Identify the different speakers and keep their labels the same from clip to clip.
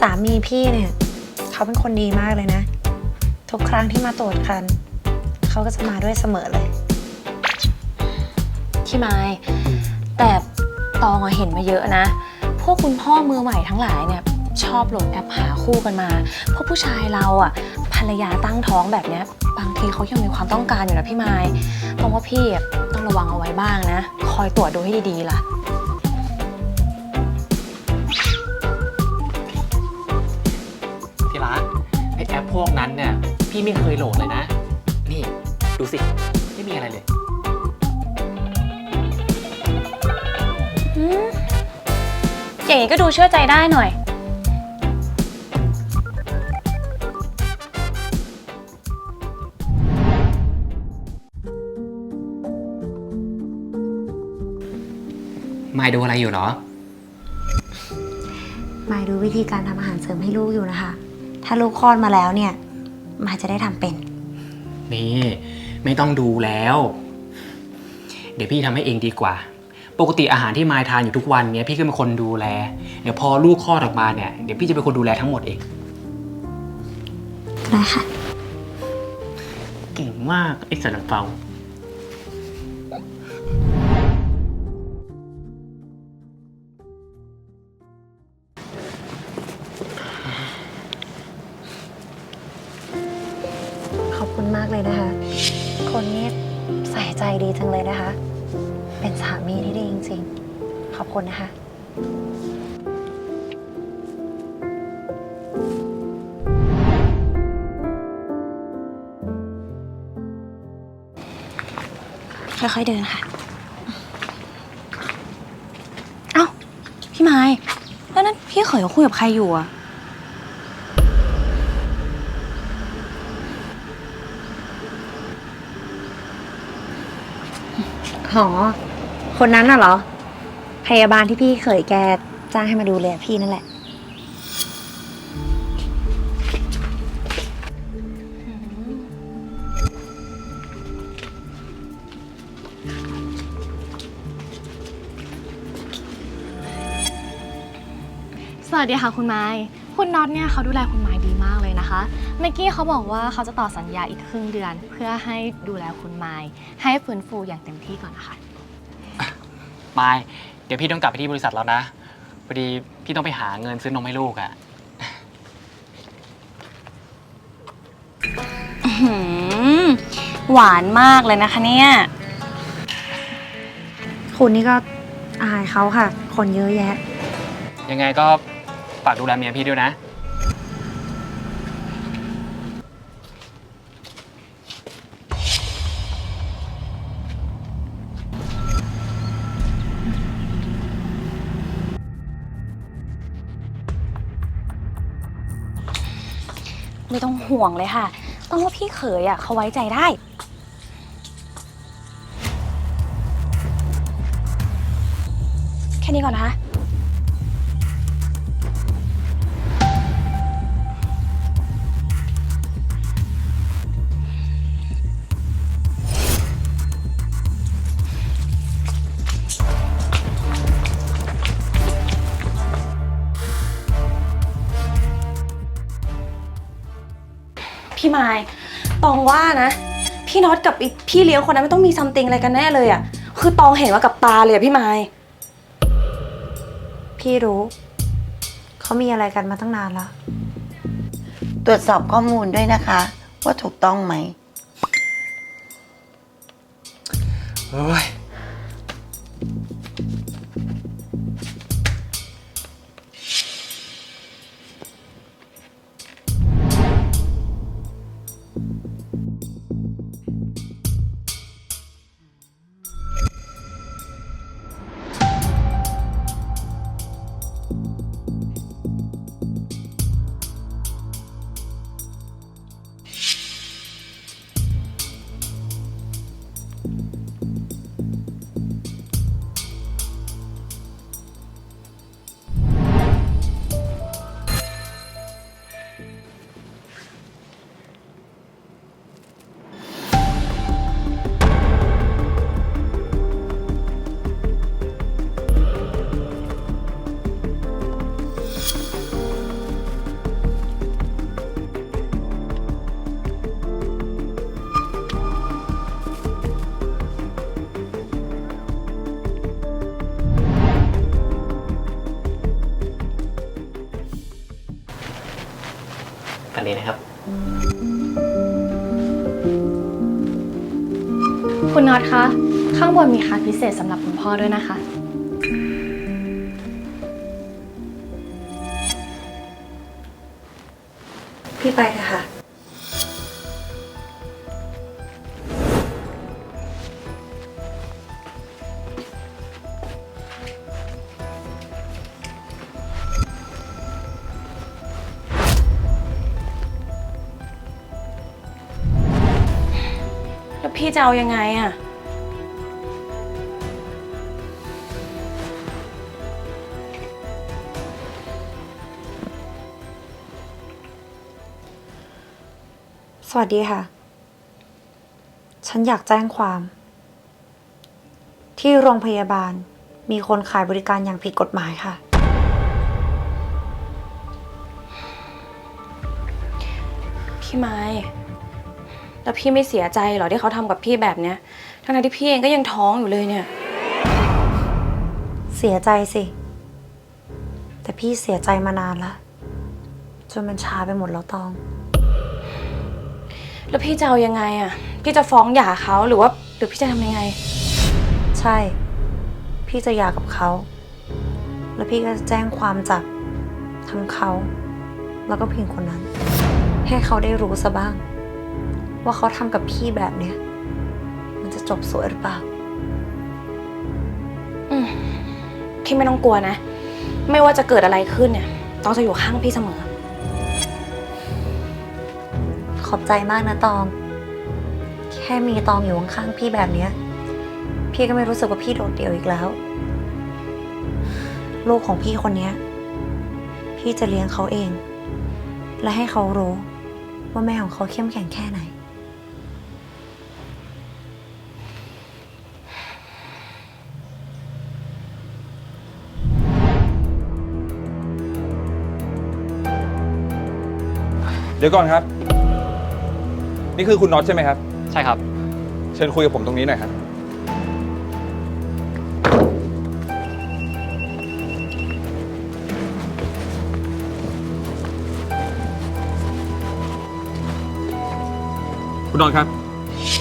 Speaker 1: สามีพี่เนี่ย เขาเป็นคนดีมากเลยนะ ทุกครั้งที่มาตรวจคัน เขาก็จะมาด้วยเสมอเลย
Speaker 2: พี่ไม้แต่ตองอะเห็นมาเยอะนะ พวกคุณพ่อมือใหม่ทั้งหลายเนี่ย ชอบโหลดแอปหาคู่กันมา เพราะผู้ชายเราอะภรรยาตั้งท้องแบบเนี้ย บางทีเขายังมีความต้องการอยู่นะพี่ไม้ตองว่าพี่อะต้องระวังเอาไว้บ้างนะ คอยตรวจดูให้ดีๆล่ะ
Speaker 3: แอปพวกนั้นเนี่ยพี่ไม่เคยโหลดเลยนะ นี่ดูสิ ไม่มีอะไรเลย
Speaker 2: อืมอย่างนี้ก็ดูเชื่อใจได้หน่อย
Speaker 3: มายดูอะไรอยู่เหรอ
Speaker 1: มายดูวิธีการทำอาหารเสริมให้ลูกอยู่นะคะ ถ้าลูกคลอดมาแล้วเนี่ย มายจะได้ทำเป็น
Speaker 3: นี่ไม่ต้องดูแล้ว เดี๋ยวพี่ทำให้เองดีกว่า ปกติอาหารที่มายทานอยู่ทุกวันเนี่ยพี่ก็เป็นคนดูแล เดี๋ยวพอลูกคลอดออกมาเนี่ยเดี๋ยวพี่จะเป็นคนดูแลทั้งหมดเอง
Speaker 1: ได้ค่ะ
Speaker 3: เก่งมากไอ้สันเปา
Speaker 1: คุณมากเลยนะคะ คนนี้ใส่ใจดีจังเลยนะคะ เป็นสามีที่ดีจริงๆ ขอบคุณนะคะ ค่อยๆเดินค่ะ
Speaker 2: เอ้า พี่ไม้แล้วนั่นพี่เขยเขาคุยกับใครอยู่อะ
Speaker 1: หอคนนั้นน่ะเหรอ พยาบาลที่พี่เคยแกจ้างให้มาดูแลพี่นั่นแหละ
Speaker 2: สวัสดีค่ะคุณไม้ คุณน็อตเนี่ยเขาดูแลคุณไม้ดีมากเลย นะคะ เมื่อกี้เขาบอกว่าเขาจะต่อสัญญาอีกครึ่งเดือน เพื่อให้ดูแลคุณไม้ให้ฟื้นฟูอย่างเต็มที่ก่อนนะคะ
Speaker 3: มายเดี๋ยวพี่ต้องกลับไปที่บริษัทแล้วนะพอดีพี่ต้องไปหาเงินซื้อนมให้ลูกอะ
Speaker 2: หืมหวานมากเลยนะคะเนี่ย
Speaker 1: คุณนี่ก็อายเขาค่ะ คนเยอะแยะ
Speaker 3: ยังไงก็ฝากดูแลเมียพี่ด้วยนะ
Speaker 2: ไม่ต้องห่วงเลยค่ะ ต้องว่าพี่เขยอะเขาไว้ใจได้ แค่นี้ก่อนนะคะ พี่ไม้ตองว่านะ พี่น็อตกับอีพี่เลี้ยงคนนั้นไม่ต้องมีซัมติงอะไรกันแน่เลยอะ่ะคือตองเห็นว่ากับตาเลยอะพี่ไม้
Speaker 1: พี่รู้ เขามีอะไรกันมาตั้งนานแล้ว
Speaker 4: ตรวจสอบข้อมูลด้วยนะคะ ว่าถูกต้องไหม
Speaker 3: เฮ้ย นเลยนะครับ
Speaker 2: คุณน็อตคะ ข้างบนมีคาร์ดพิเศษสำหรับคุณพ่อด้วยนะคะ
Speaker 1: พี่ไปเถอะค่ะ
Speaker 2: พี่จะเอายังไงอะ
Speaker 1: สวัสดีค่ะ ฉันอยากแจ้งความ ที่โรงพยาบาลมีคนขายบริการอย่างผิดกฎหมายค่ะ
Speaker 2: พี่ไม้ แล้วพี่ไม่เสียใจเหรอที่เขาทำกับพี่แบบเนี้ย ทั้งๆที่พี่เองก็ยังท้องอยู่เลยเนี่ย
Speaker 1: เสียใจสิ แต่พี่เสียใจมานานละจนมันช้าไปหมดแล้วตอง
Speaker 2: แล้วพี่จะเอายังไงอะพี่จะฟ้องหย่าเขาหรือว่า หรือพี่จะทำยังไง
Speaker 1: ใช่ พี่จะหย่ากับเขา แล้วพี่ก็จะแจ้งความจับทั้งเขา แล้วก็ผู้หญิงคนนั้น ให้เขาได้รู้ซะบ้าง ว่าเขาทำกับพี่แบบเนี้ย มันจะจบสวยหรือเปล่า
Speaker 2: อืมพี่ไม่ต้องกลัวนะ ไม่ว่าจะเกิดอะไรขึ้นเนี่ย ต้องจะอยู่ข้างพี่เสมอ
Speaker 1: ขอบใจมากนะตอง แค่มีตองอยู่ข้างๆพี่แบบเนี้ย พี่ก็ไม่รู้สึกว่าพี่โดดเดี่ยวอีกแล้ว ลูกของพี่คนเนี้ย พี่จะเลี้ยงเขาเอง และให้เขารู้ว่าแม่ของเขาเข้มแข็งแค่ไหน
Speaker 5: เดี๋ยวก่อนครับ นี่คือคุณน็อตใช่ไหมครับ
Speaker 3: ใช่ครับ
Speaker 5: เชิญคุยกับผมตรงนี้หน่อยครับ คุณน็อตครับ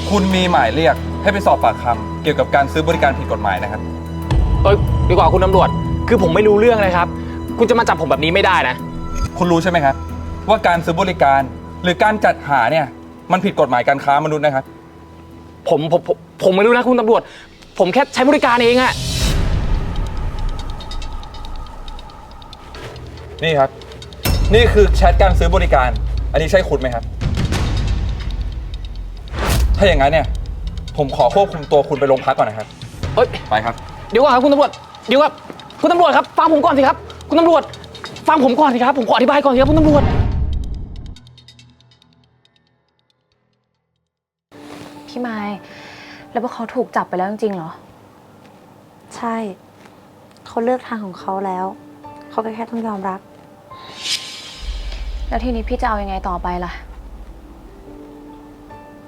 Speaker 5: คุณมีหมายเรียกให้ไปสอบปากคำเกี่ยวกับการซื้อบริการผิดกฎหมายนะครับ
Speaker 3: เอ้ยดีกว่าคุณตำรวจ คือผมไม่รู้เรื่องเลยครับ คุณจะมาจับผมแบบนี้ไม่ได้นะ
Speaker 5: คุณรู้ใช่ไหมครับ ว่าการซื้อบริการ หรือการจัดหาเนี่ยมันผิดกฎหมายการค้ามนุษย์นะครับ
Speaker 3: ผมผมผมผมไม่รู้นะคุณตำรวจ ผมแค่ใช้บริการเองอะ
Speaker 5: นี่ครับ นี่คือแชทการซื้อบริการ อันนี้ใช่คุณไหมครับ ถ้าอย่างนั้นเนี่ย ผมขอควบคุมตัวคุณไปโรงพักก่อนนะครับ
Speaker 3: เอ้ย
Speaker 5: ไปครับ
Speaker 3: เดี๋ยวก่อนครับคุณตำรวจเดี๋ยวครับคุณตำรวจครับฟังผมก่อนสิครับ คุณตำรวจฟังผมก่อนสิครับผมขออธิบายก่อนสิครับคุณตำรวจ
Speaker 2: พี่ไม้แล้วพวกเขาถูกจับไปแล้วจริงๆเหรอ
Speaker 1: ใช่ เขาเลือกทางของเขาแล้ว เขาก็แค่ต้องยอมรับ
Speaker 2: แล้วทีนี้พี่จะเอายังไงต่อไปล่ะ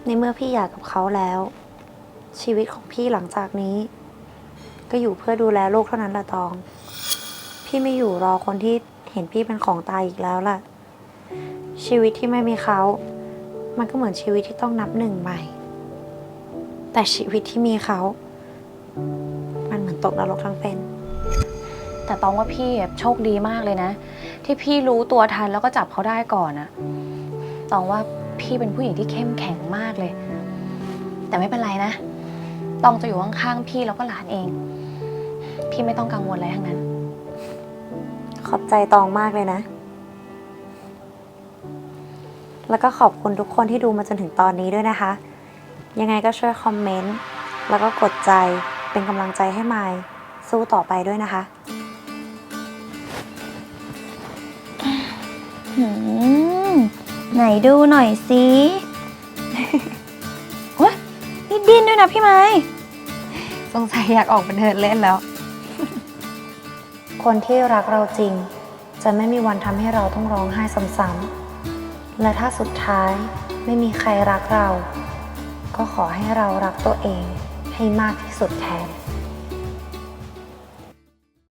Speaker 1: ในเมื่อพี่อยากกับเขาแล้ว ชีวิตของพี่หลังจากนี้ ก็อยู่เพื่อดูแลลูกเท่านั้นละตอง พี่ไม่อยู่รอคนที่เห็นพี่เป็นของตายอีกแล้วล่ะ ชีวิตที่ไม่มีเขา มันก็เหมือนชีวิตที่ต้องนับหนึ่งใหม่ แต่ชีวิตที่มีเขา มันเหมือนตกนรกทั้งเป็น
Speaker 2: แต่ตองว่าพี่โชคดีมากเลยนะ ที่พี่รู้ตัวทันแล้วก็จับเขาได้ก่อนอะตองว่าพี่เป็นผู้หญิงที่เข้มแข็งมากเลย แต่ไม่เป็นไรนะ ตองจะอยู่ข้างๆพี่แล้วก็หลานเอง พี่ไม่ต้องกังวลอะไรทั้งนั้น
Speaker 1: ขอบใจตองมากเลยนะ แล้วก็ขอบคุณทุกคนที่ดูมาจนถึงตอนนี้ด้วยนะคะ ยังไงก็ช่วยคอมเมนต์ แล้วก็กดใจเป็นกำลังใจให้มายสู้ต่อไปด้วยนะคะ
Speaker 2: หืมไหนดูหน่อยสิเฮ้ยนี่ดิ้นด้วยนะพี่ไม้
Speaker 1: สงสัยอยากออกมาเดินเล่นแล้ว คนที่รักเราจริง จะไม่มีวันทำให้เราต้องร้องไห้ซ้ำๆและถ้าสุดท้ายไม่มีใครรักเรา ก็ขอให้เรารักตัวเองให้มากที่สุดแทน